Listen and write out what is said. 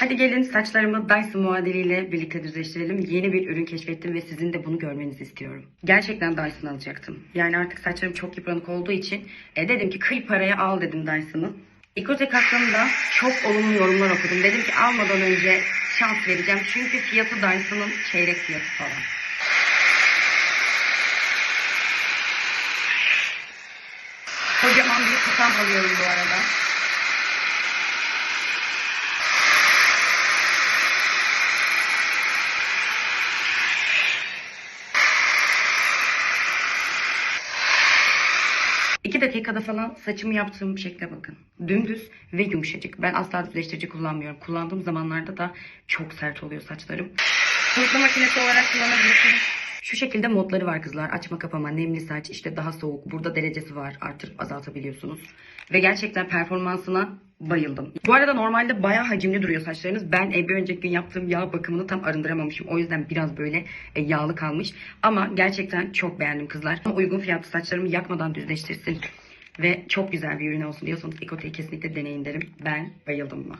Hadi gelin saçlarımı Dyson muadiliyle birlikte düzleştirelim. Yeni bir ürün keşfettim ve sizin de bunu görmenizi istiyorum. Gerçekten Dyson alacaktım. Yani artık saçlarım çok yıpranık olduğu için e, dedim ki kıy paraya al dedim Dyson'ı. İkotek hakkında çok olumlu yorumlar okudum. Dedim ki almadan önce şans vereceğim. Çünkü fiyatı Dyson'ın çeyrek fiyatı falan. Kocaman bir tutam alıyorum bu arada. İki dakikada falan saçımı yaptığım şekle bakın. Dümdüz ve yumuşacık. Ben asla düzleştirici kullanmıyorum. Kullandığım zamanlarda da çok sert oluyor saçlarım. Kurutma makinesi olarak kullanabilirsiniz. Şu şekilde modları var kızlar. Açma kapama, nemli saç, işte daha soğuk. Burada derecesi var. Artırıp azaltabiliyorsunuz. Ve gerçekten performansına bayıldım. Bu arada normalde bayağı hacimli duruyor saçlarınız. Ben bir önceki gün yaptığım yağ bakımını tam arındıramamışım. O yüzden biraz böyle e, yağlı kalmış. Ama gerçekten çok beğendim kızlar. Uygun fiyatlı saçlarımı yakmadan düzleştirsin. Ve çok güzel bir ürün olsun diyorsanız Ikote'yi kesinlikle deneyin derim. Ben bayıldım mı?